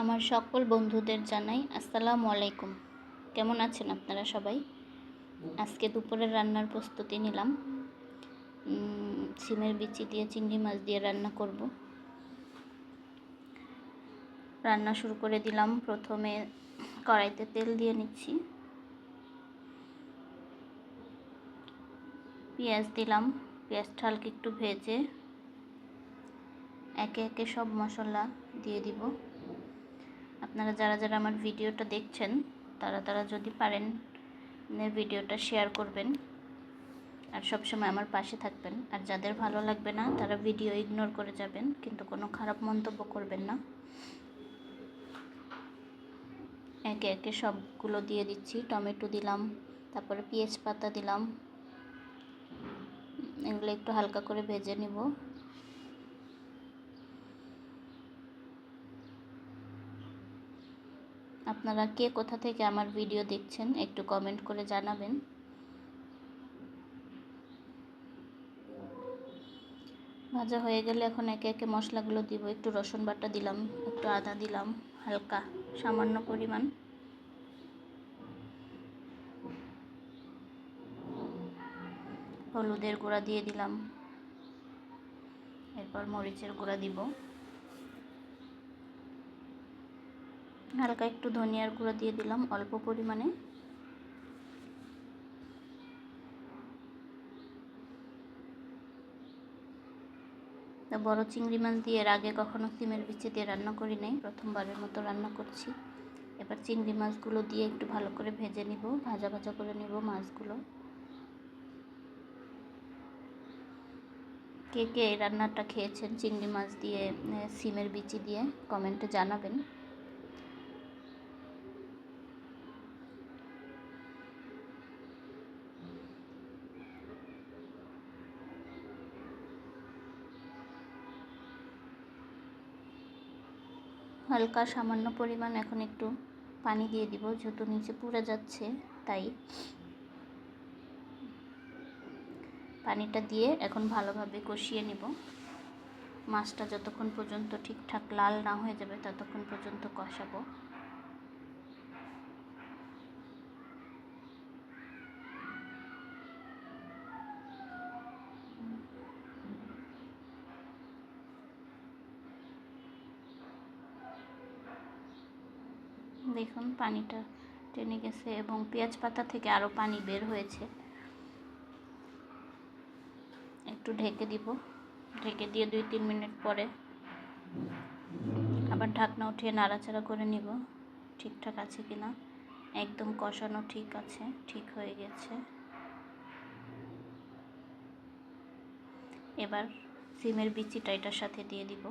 আমার সকল বন্ধুদের জানাই আসসালামু আলাইকুম। কেমন আছেন আপনারা সবাই? আজকে দুপুরের রান্নার প্রস্তুতি নিলাম। সিমের বিচি দিয়ে চিংড়ি মাছ দিয়ে রান্না করব। রান্না শুরু করে দিলাম। প্রথমে কড়াইতে তেল দিয়ে নিচ্ছি। পেঁয়াজ দিলাম। পেঁয়াজটা হালকা একটু ভেজে একে একে সব মশলা দিয়ে দিব। আপনারা যারা যারা আমার ভিডিওটা দেখছেন, তারা তারা যদি পারেন ভিডিওটা শেয়ার করবেন। আর সবসময় আমার পাশে থাকবেন। আর যাদের ভালো লাগবে না, তারা ভিডিও ইগনোর করে যাবেন, কিন্তু কোনো খারাপ মন্তব্য করবেন না। একে একে সবগুলো দিয়ে দিচ্ছি। টমেটো দিলাম, তারপরে পেঁয়াজ পাতা দিলাম। এগুলো একটু হালকা করে ভেজে নিব। আপনারা কে কোথা থেকে আমার ভিডিও দেখছেন একটু কমেন্ট করে জানাবেন। ভাজা হয়ে গেলে এখন একে একে মশলাগুলো দিব। একটু রসুন বাটা দিলাম, একটু আদা দিলাম, হালকা, সামান্য পরিমাণ। হলুদের গুঁড়া দিয়ে দিলাম। এরপর মরিচের গুঁড়া দিব। হালকা একটু ধনিয়ার গুঁড়ো দিয়ে দিলাম অল্প পরিমাণে। বড় চিংড়ি মাছ দিয়ে এর আগে কখনো সিমের বিচে দিয়ে রান্না করি নাই, প্রথমবারের মতো রান্না করছি। এবার চিংড়ি মাছগুলো দিয়ে একটু ভালো করে ভেজে নিব, ভাজা ভাজা করে নিব মাছগুলো। কে কে রান্নাটা খেয়েছেন চিংড়ি মাছ দিয়ে সিমের বিচি দিয়ে, কমেন্টে জানাবেন। হালকা সামান্য পরিমাণ এখন একটু পানি দিয়ে দিব, যেহেতু নিচে পুড়ে যাচ্ছে, তাই। পানিটা দিয়ে এখন ভালোভাবে কষিয়ে নিব। মাছটা যতক্ষণ পর্যন্ত ঠিকঠাক লাল না হয়ে যাবে, ততক্ষণ পর্যন্ত কষাবো। দেখুন, পানিটা টেনে গেছে এবং পেঁয়াজ পাতা থেকে আরও পানি বের হয়েছে। একটু ঢেকে দিব। ঢেকে দিয়ে দুই তিন মিনিট পরে আবার ঢাকনা উঠিয়ে নাড়াচাড়া করে নিব। ঠিকঠাক আছে কি না একদম কষানো ঠিক আছে, ঠিক হয়ে গেছে। এবার সিমের বিচিটা এটার সাথে দিয়ে দিব।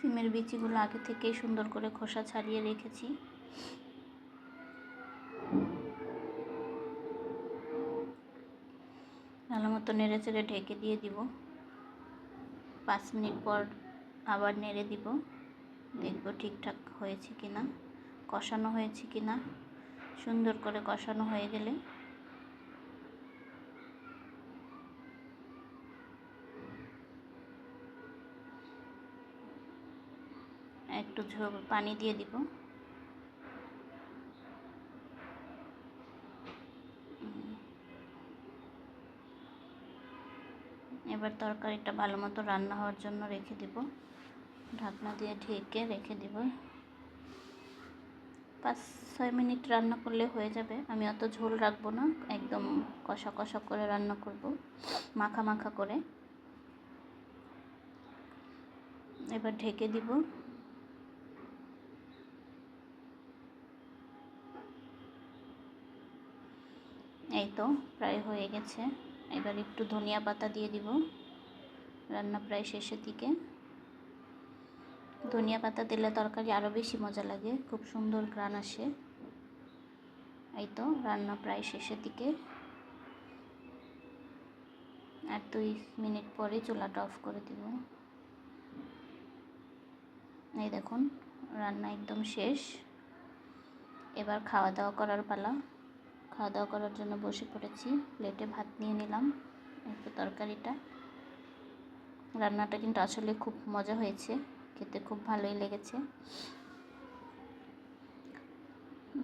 সিমের বিচিগুলো আগে থেকেই সুন্দর করে খোসা ছাড়িয়ে রেখেছি। ভালো মতো নেড়ে চেড়ে ঢেকে দিয়ে দিব। পাঁচ মিনিট পর আবার নেড়ে দিব। দেখব ঠিকঠাক হয়েছে কি না কষানো হয়েছে কি না সুন্দর করে কষানো হয়ে গেলে একটু ঝোল, পানি দিয়ে দিব। এবার তরকারিটা ভালো মতো রান্না হওয়ার জন্য রেখে দিব। ঢাকনা দিয়ে ঢেকে রেখে দিব। পাঁচ, ছয় মিনিট রান্না করলে হয়ে যাবে। আমি অত ঝোল রাখব না, একদম কষা কষা করে রান্না করব, মাখা মাখা করে। এবার ঢেকে দিব এই তো প্রায় হয়ে গেছে। এবার একটু ধনিয়া পাতা দিয়ে দিব। রান্না প্রায় শেষের দিকে। ধনিয়া পাতা দিলে তরকারি আরও বেশি মজা লাগে। খুব সুন্দর গ্রান আসে। এই তো রান্না প্রায় শেষের দিকে। আর দুই মিনিট পরে চুলাটা অফ করে দিব। এই দেখুন, রান্না একদম শেষ। এবার খাওয়া দাওয়া করার পালা। খাওয়া দাওয়া করার জন্য বসে পড়েছি। প্লেটে ভাত নিয়ে নিলাম, একটু তরকারিটা। রান্নাটা কিন্তু আসলে খুব মজা হয়েছে, খেতে খুব ভালোই লেগেছে।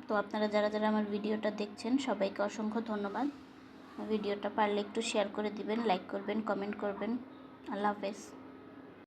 তো আপনারা যারা যারা আমার ভিডিওটা দেখছেন, সবাইকে অসংখ্য ধন্যবাদ। ভিডিওটা পারলে একটু শেয়ার করে দিবেন লাইক করবেন কমেন্ট করবেন। আল্লাহ হাফেজ।